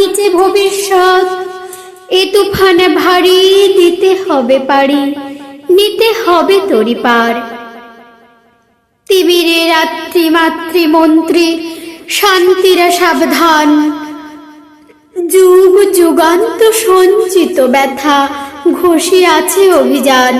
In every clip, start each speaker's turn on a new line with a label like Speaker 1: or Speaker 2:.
Speaker 1: হাঁকিছে ভবিষ্যৎ। এ তুফান ভারী, দিতে হবে পারি, নিতে হবে তরি পার। তিমিরে রাত্রি মাতৃ মন্ত্রী, শান্তিরা সাবধান। যুগ যুগান্ত সঞ্চিত ব্যথা, ঘষি আছে অভিযান।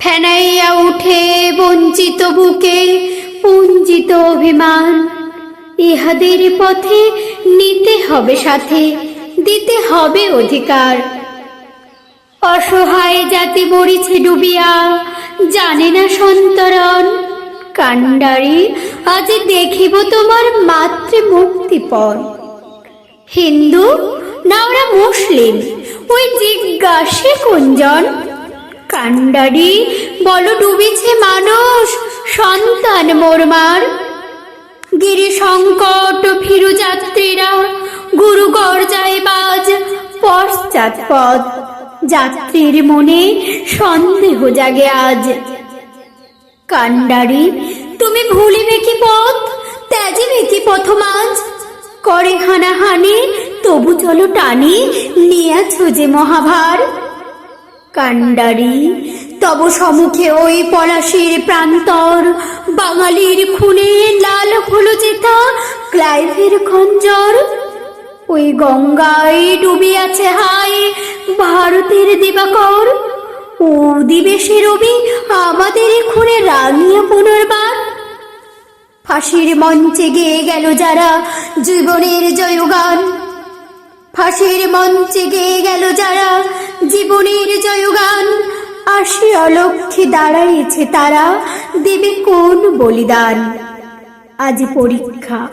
Speaker 1: ফেনাইয়া উঠে বঞ্চিত বুকে পুঞ্জিত অভিমান। ইহাদের পথে নিতে হবে সাথে, দিতে হবে অধিকার। অসহায় জাতি মরিছে ডুবিয়া, জানে না সন্তরণ। কান্ডারি আজ দেখিব তোমার মাতৃ মুক্তিপণ হিন্দু, না ওরা মুসলিম, ওই জিজ্ঞাসে কুঞ্জন। কান্ডারি বলো ডুবিছে মানুষ, সন্তান মোরমার। গিরি সংকট ফিরু যাত্রীরা গুরু গর্জায় বাজ পশ্চাৎ পদ যাত্রীর মনে সন্দেহ জাগে আজ। কান্ডারি তুমি ভুলিবে কি পথ? ত্যাজিবে কি পথমাজ? করে হানাহানি, তবু চলো টানি, নিয়াছ যে মহাভার। কান্ডারি তব সমুখে ওই পলাশির প্রান্তর বাঙালির খুনে লাল হলো যেতা ক্লাইভের খঞ্জর। ওই গঙ্গায় ডুবে আছে হাই ভারতের দিবাকর। ও দিবেশে রবি আমাদের খুনে রাঙিয়া পুনর্বার। ফাঁসির মঞ্চে গেয়ে গেল যারা জীবনের জয়গান। ফাঁসির মঞ্চে গেয়ে গেল যারা জীবনের আসি অলক্ষে দাঁড়াইছে তারা, দেবে কোন বলিদান? আজ পরীক্ষা।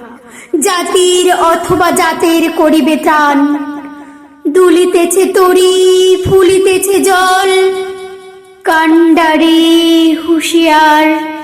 Speaker 1: জাতির অথবা জাতের করিবে ত্রাণ। দুলিতেছে তরি, ফুলিতেছে জল। কান্ডারি হুঁশিয়ার